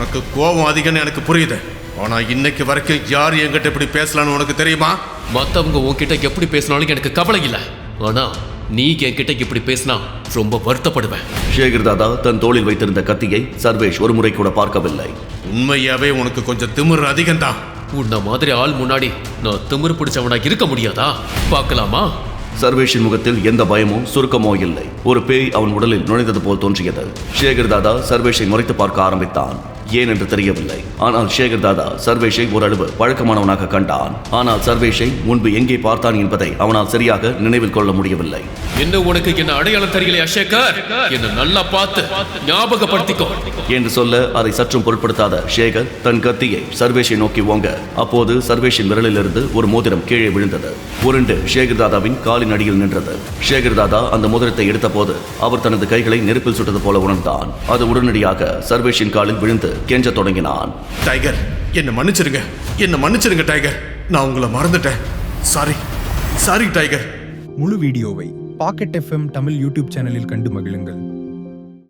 உனக்கு கோபம் அதிகம்னு எனக்கு புரியுது. ஆனா இன்னைக்கு வரைக்கும் யார் என்கிட்ட இப்படி பேசலாம்னு உனக்கு தெரியுமா? மத்தவங்க உன்கிட்ட எப்படி பேசினாலும் எனக்கு கவலை இல்லை. ஆனா நீ என்கிட்ட இப்படி பேசினா ரொம்ப வருத்தப்படுவேன். சேகர் தாதா தன் தோளில் வைத்திருந்த கத்தியை சர்வேஷ் ஒரு முறை கூட பார்க்கவில்லை. உண்மையாவே உனக்கு கொஞ்சம் திமிரு அதிகம்தான். உன்ன மாதிரி ஆள் முன்னாடி நான் திமிரு பிடிச்சவனா இருக்க முடியாதா? பார்க்கலாமா? சர்வேஷின் முகத்தில் எந்த பயமோ சுருக்கமோ இல்லை. ஒரு பேய் அவன் உடலில் நுழைந்தது போல் தோன்றியது. சேகர் தாதா சர்வேஷை முறைத்து பார்க்க ஆரம்பித்தான். ஏன் என்று தெரியவில்லை. ஆனால் சேகர் தாதா சர்வேஷை ஓரளவு பழக்கமானவனாக கண்டான். ஆனால் சர்வேஷை முன்பு எங்கே பார்த்தான் என்பதை அவனால் சரியாக நினைவில் கொள்ள முடியவில்லை. என்ன உனக்கு என்ன அடையாளம் தெரியலையா சேகர் என்ன நல்லா பார்த்து ஞாபகப்படுத்திக்கோ. என்று சொல்ல அதை சற்றும் பொருட்படுத்தாத சேகர் தன் கத்தியை சர்வேஷை நோக்கி ஓங்க. அப்போது சர்வேஷின் விரலிலிருந்து ஒரு மோதிரம் கீழே விழுந்தது. உருண்டு சேகர் தாதாவின் காலின் அடியில் நின்றது. சேகர் தாதா அந்த மோதிரத்தை எடுத்தபோது அவர் தனது கைகளை நெருப்பில் சுட்டது போல உணர்ந்தான். அது உடனடியாக சர்வேஷின் காலில் விழுந்து கெஞ்சத் தொடங்கினான். டைகர் என்னை மன்னிச்சிருங்க. என்னை மன்னிச்சிருங்க டைகர். நான் உங்களை மறந்துட்டேன். சாரி. Sorry tiger. முழு வீடியோவை பாக்கெட் எஃப்எம் தமிழ் யூடியூப் சேனலில் கண்டு மகிழுங்கள்.